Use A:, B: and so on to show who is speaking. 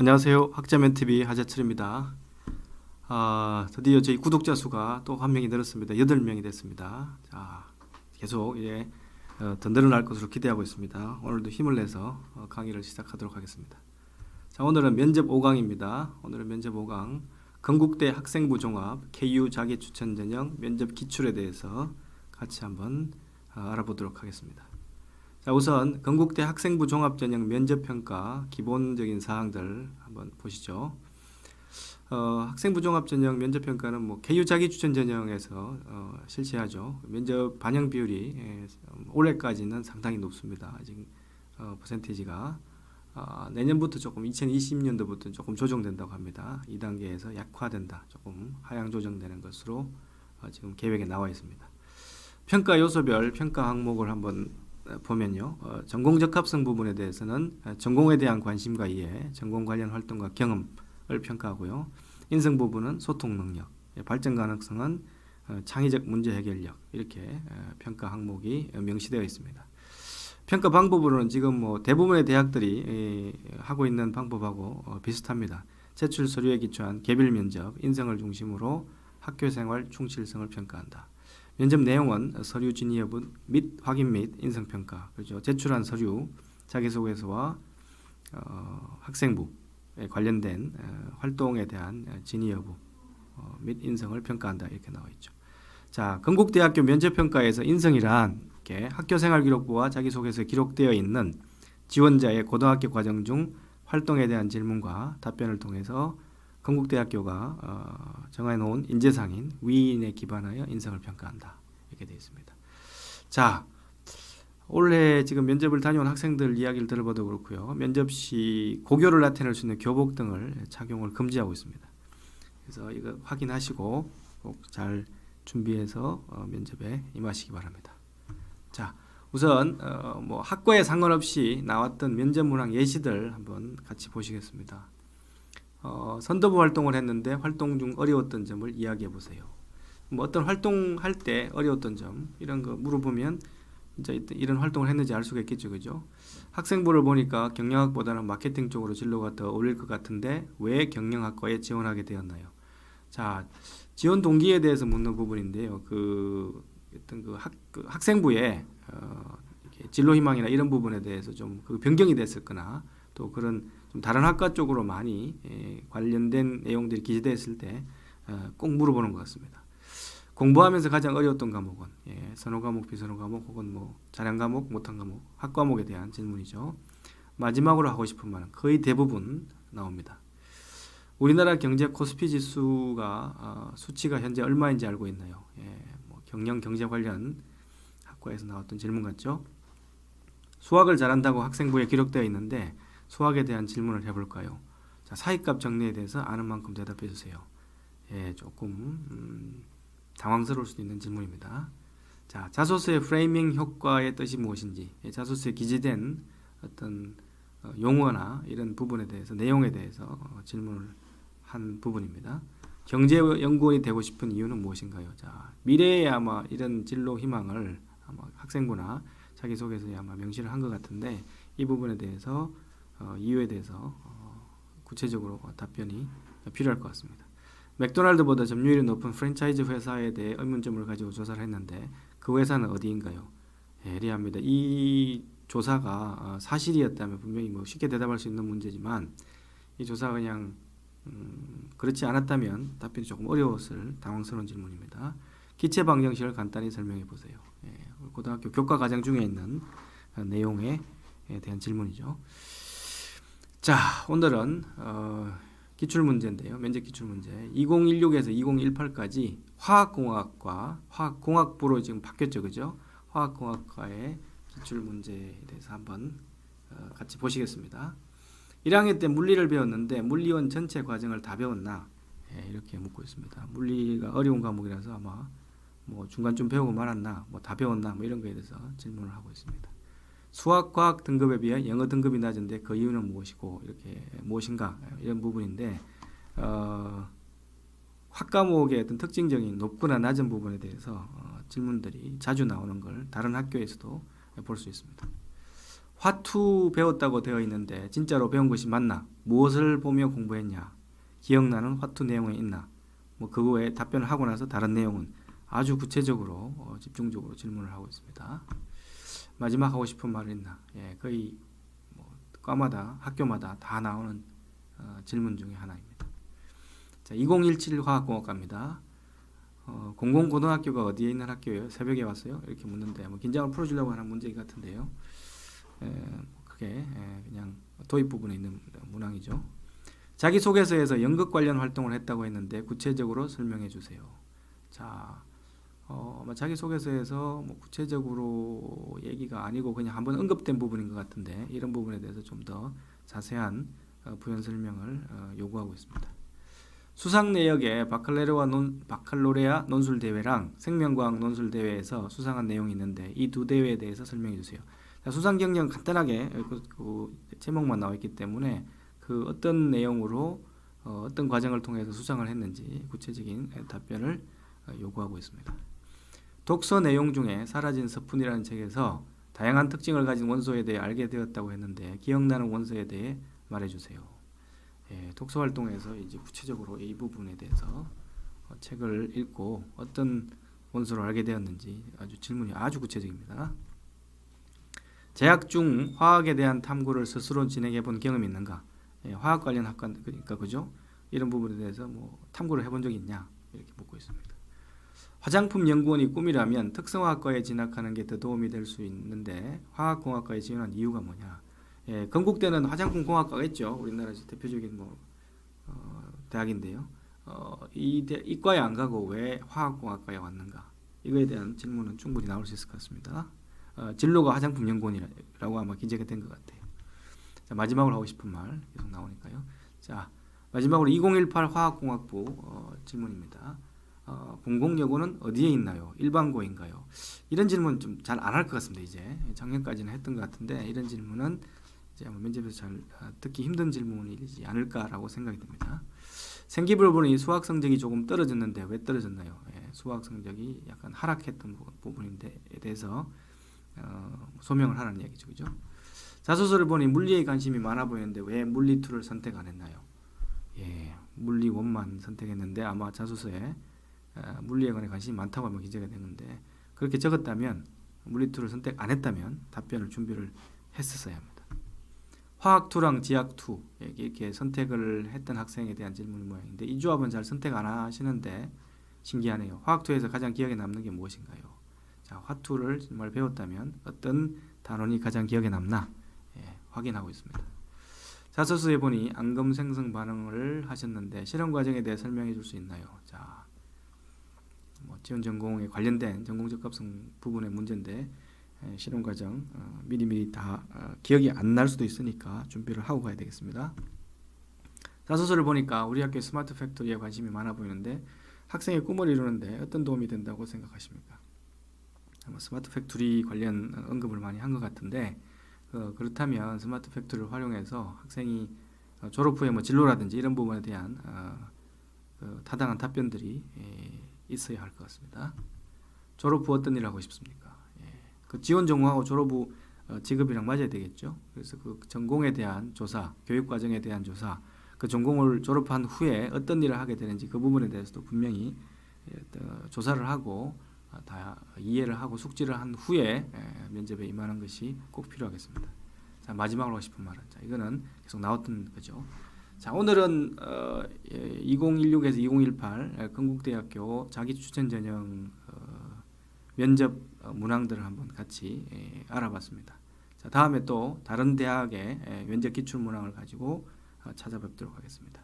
A: 안녕하세요. 학자맨TV 하재철입니다. 아, 드디어 저희 구독자 수가 또 한 명이 늘었습니다. 8명이 됐습니다. 자, 계속 예, 어, 더 늘어날 것으로 기대하고 있습니다. 오늘도 힘을 내서 어, 강의를 시작하도록 하겠습니다. 자, 오늘은 면접 5강입니다. 오늘은 면접 5강 건국대 학생부 종합 KU 자기 추천 전형 면접 기출에 대해서 같이 한번 어, 알아보도록 하겠습니다. 자, 우선 건국대 학생부 종합 전형 면접 평가 기본적인 사항들 한번 보시죠. 어, 학생부 종합 전형 면접 평가는 뭐 KU 자기 추천 전형에서 어, 실시하죠. 면접 반영 비율이 예, 올해까지는 상당히 높습니다. 아직 어, 퍼센티지가 어, 내년부터 조금 2020년도부터 조금 조정된다고 합니다. 2단계에서 약화된다. 조금 하향 조정되는 것으로 어, 지금 계획에 나와 있습니다. 평가 요소별 평가 항목을 한번 어, 보면요. 어, 전공 적합성 부분에 대해서는 어, 전공에 대한 관심과 이해, 전공 관련 활동과 경험을 평가하고요. 인성 부분은 소통 능력, 예, 발전 가능성은 어, 창의적 문제 해결력 이렇게 어, 평가 항목이 어, 명시되어 있습니다. 평가 방법으로는 지금 뭐 대부분의 대학들이 예, 하고 있는 방법하고 어, 비슷합니다. 제출 서류에 기초한 개별 면접, 인성을 중심으로 학교 생활 충실성을 평가한다. 면접 내용은 서류 진위 여부 및 확인 및 인성 평가 그렇죠. 제출한 서류 자기소개서와 어, 학생부에 관련된 어, 활동에 대한 어, 진위 여부 어, 및 인성을 평가한다 이렇게 나와 있죠. 자, 건국대학교 면접 평가에서 인성이란 이렇게 학교생활 기록부와 자기소개서에 기록되어 있는 지원자의 고등학교 과정 중 활동에 대한 질문과 답변을 통해서 건국대학교가 어, 정해놓은 인재상인 위인에 기반하여 인성을 평가한다 이렇게 되어 있습니다. 자, 올해 지금 면접을 다녀온 학생들 이야기를 들어봐도 그렇고요. 면접 시 고교를 나타낼 수 있는 교복 등을 착용을 금지하고 있습니다. 그래서 이거 확인하시고 꼭 잘 준비해서 어, 면접에 임하시기 바랍니다. 자, 우선 어, 뭐 학과에 상관없이 나왔던 면접 문항 예시들 한번 같이 보시겠습니다. 어, 선도부 활동을 했는데 활동 중 어려웠던 점을 이야기해 보세요. 뭐 어떤 활동할 때 어려웠던 점 이런 거 물어보면 이제 이- 이런 활동을 했는지 알 수가 있겠죠, 그죠? 학생부를 보니까 경영학보다는 마케팅 쪽으로 진로가 더 어울릴 것 같은데 왜 경영학과에 지원하게 되었나요? 자, 지원 동기에 대해서 묻는 부분인데요. 그 어떤 그, 학, 그 학생부에 어, 진로 희망이나 이런 부분에 대해서 좀 그 변경이 됐었거나 또 그런 좀 다른 학과 쪽으로 많이 예, 관련된 내용들이 기재됐을 때 어, 꼭 물어보는 것 같습니다. 공부하면서 가장 어려웠던 과목은 예, 선호 과목, 비선호 과목 혹은 뭐 자량 과목, 못한 과목, 학 과목에 대한 질문이죠. 마지막으로 하고 싶은 말은 거의 대부분 나옵니다. 우리나라 경제 코스피 지수가 어, 수치가 현재 얼마인지 알고 있나요? 예, 뭐 경영 경제 관련 학과에서 나왔던 질문 같죠? 수학을 잘한다고 학생부에 기록되어 있는데 수학에 대한 질문을 해볼까요? 자, 사익값 정리에 대해서 아는 만큼 대답해 주세요. 예, 조금 음, 당황스러울 수도 있는 질문입니다. 자, 자소서의 프레이밍 효과의 뜻이 무엇인지, 예, 자소서에 기재된 어떤 어, 용어나 이런 부분에 대해서 내용에 대해서 어, 질문을 한 부분입니다. 경제 연구원이 되고 싶은 이유는 무엇인가요? 자, 미래에 아마 이런 진로 희망을 아마 학생부나 자기소개서에 아마 명시를 한 것 같은데 이 부분에 대해서 어, 이유에 대해서 어, 구체적으로 답변이 필요할 것 같습니다. 맥도날드보다 점유율이 높은 프랜차이즈 회사에 대해 의문점을 가지고 조사를 했는데 그 회사는 어디인가요? 예, 예리합니다. 이 조사가 어, 사실이었다면 분명히 뭐 쉽게 대답할 수 있는 문제지만 이 조사가 그냥 음, 그렇지 않았다면 답변이 조금 어려웠을 당황스러운 질문입니다. 기체 방정식을 간단히 설명해 보세요. 예, 고등학교 교과 과정 중에 있는 어, 내용에 대한 질문이죠. 자, 오늘은 어, 기출 문제인데요. 면접 기출 문제. 2016에서 2018까지 화학공학과 화학공학부로 지금 바뀌었죠, 그죠? 화학공학과의 기출 문제에 대해서 한번 어, 같이 보시겠습니다. 1학년 때 물리를 배웠는데 물리원 전체 과정을 다 배웠나? 예, 이렇게 묻고 있습니다. 물리가 어려운 과목이라서 아마 뭐 중간쯤 배우고 말았나, 뭐 다 배웠나, 뭐 이런 거에 대해서 질문을 하고 있습니다. 수학, 과학 등급에 비해 영어 등급이 낮은데 그 이유는 무엇이고 이렇게 무엇인가 이런 부분인데 어, 학 과목의 어떤 특징적인 높거나 낮은 부분에 대해서 어, 질문들이 자주 나오는 걸 다른 학교에서도 볼 수 있습니다. 화투 배웠다고 되어 있는데 진짜로 배운 것이 맞나? 무엇을 보며 공부했냐? 기억나는 화투 내용이 있나? 뭐 그거 외에 답변을 하고 나서 다른 내용은 아주 구체적으로 어, 집중적으로 질문을 하고 있습니다. 마지막 하고 싶은 말이 있나? 예, 거의 뭐 과마다 학교마다 다 나오는 어, 질문 중에 하나입니다. 자, 2017 화학공학과입니다. 어, 공공고등학교가 어디에 있는 학교예요? 새벽에 왔어요? 이렇게 묻는데 뭐 긴장을 풀어주려고 하는 문제 같은데요. 에, 뭐 그게 에, 그냥 도입 부분에 있는 문항이죠. 자기 소개서에서 연극 관련 활동을 했다고 했는데 구체적으로 설명해 주세요. 자, 어, 아마 자기 소개서에서 뭐 구체적으로 얘기가 아니고 그냥 한번 언급된 부분인 것 같은데 이런 부분에 대해서 좀 더 자세한 어, 부연 설명을 어, 요구하고 있습니다. 수상 내역에 바칼레로와 논, 바칼로레아 논술 대회랑 생명과학 논술 대회에서 수상한 내용이 있는데 이 두 대회에 대해서 설명해 주세요. 자, 수상 경력 간단하게 그, 그 제목만 나와 있기 때문에 그 어떤 내용으로 어, 어떤 과정을 통해서 수상을 했는지 구체적인 답변을 어, 요구하고 있습니다. 독서 내용 중에 사라진 서푼이라는 책에서 다양한 특징을 가진 원소에 대해 알게 되었다고 했는데 기억나는 원소에 대해 말해주세요. 예, 독서 활동에서 이제 구체적으로 이 부분에 대해서 어, 책을 읽고 어떤 원소를 알게 되었는지 아주 질문이 아주 구체적입니다. 재학 중 화학에 대한 탐구를 스스로 진행해 본 경험이 있는가? 예, 화학 관련 학과 그러니까 그죠? 이런 부분에 대해서 뭐 탐구를 해본 적이 있냐? 이렇게 묻고 있습니다. 화장품 연구원이 꿈이라면 특성화학과에 진학하는 게 더 도움이 될 수 있는데 화학공학과에 지원한 이유가 뭐냐? 예, 건국대는 화장품 공학과가 있죠. 우리나라에서 대표적인 뭐 어, 대학인데요. 어, 이 대, 이과에 안 가고 왜 화학공학과에 왔는가? 이거에 대한 질문은 충분히 나올 수 있을 것 같습니다. 어, 진로가 화장품 연구원이라고 아마 기재가 된 것 같아요. 자, 마지막으로 하고 싶은 말 계속 나오니까요. 자, 마지막으로 2018 화학공학부 어, 질문입니다. 어, 공공여고는 어디에 있나요? 일반고인가요? 이런 질문 좀 잘 안 할 것 같습니다. 이제 작년까지는 했던 것 같은데 이런 질문은 이제 아마 면접에서 잘 어, 듣기 힘든 질문이지 않을까라고 생각이 듭니다. 생기부를 보니 수학 성적이 조금 떨어졌는데 왜 떨어졌나요? 예, 수학 성적이 약간 하락했던 부- 부분인데 에 대해서 어, 소명을 하는 얘기죠, 그죠? 자소서를 보니 물리에 관심이 많아 보이는데 왜 물리 2를 선택 안 했나요? 예, 물리 1만 선택했는데 아마 자소서에 어, 물리에 관해 관심이 많다고 아마 기재가 되는데 그렇게 적었다면 물리 2를 선택 안 했다면 답변을 준비를 했었어야 합니다. 화학 2랑 지학 2 이렇게 선택을 했던 학생에 대한 질문 모양인데 이 조합은 잘 선택 안 하시는데 신기하네요. 화학 2에서 가장 기억에 남는 게 무엇인가요? 자, 화투를 정말 배웠다면 어떤 단원이 가장 기억에 남나 예, 확인하고 있습니다. 자소서에 보니 앙금 생성 반응을 하셨는데 실험 과정에 대해 설명해 줄 수 있나요? 자, 뭐 지원 전공에 관련된 전공 적합성 부분의 문제인데 예, 실험 과정 어, 미리미리 다 어, 기억이 안 날 수도 있으니까 준비를 하고 가야 되겠습니다. 자소서를 보니까 우리 학교 스마트 팩토리에 관심이 많아 보이는데 학생의 꿈을 이루는데 어떤 도움이 된다고 생각하십니까? 스마트 팩토리 관련 언급을 많이 한 것 같은데 어, 그렇다면 스마트 팩토리를 활용해서 학생이 어, 졸업 후에 뭐 진로라든지 이런 부분에 대한 어, 그 타당한 답변들이 예, 있어야 할 것 같습니다. 졸업 후 어떤 일 하고 싶습니까? 예, 그 지원 전공하고 졸업 후 어, 직업이랑 맞아야 되겠죠. 그래서 그 전공에 대한 조사, 교육 과정에 대한 조사, 그 전공을 졸업한 후에 어떤 일을 하게 되는지 그 부분에 대해서도 분명히 예, 또 조사를 하고 아, 다 이해를 하고 숙지를 한 후에 에, 면접에 임하는 것이 꼭 필요하겠습니다. 자 마지막으로 하고 싶은 말은 자 이거는 계속 나왔던 거죠. 자 오늘은 어, 예, 2016에서 2018 에, 건국대학교 자기 추천 전형 어, 면접 어, 문항들을 한번 같이 에, 알아봤습니다. 자 다음에 또 다른 대학의 에, 면접 기출 문항을 가지고 어, 찾아뵙도록 하겠습니다.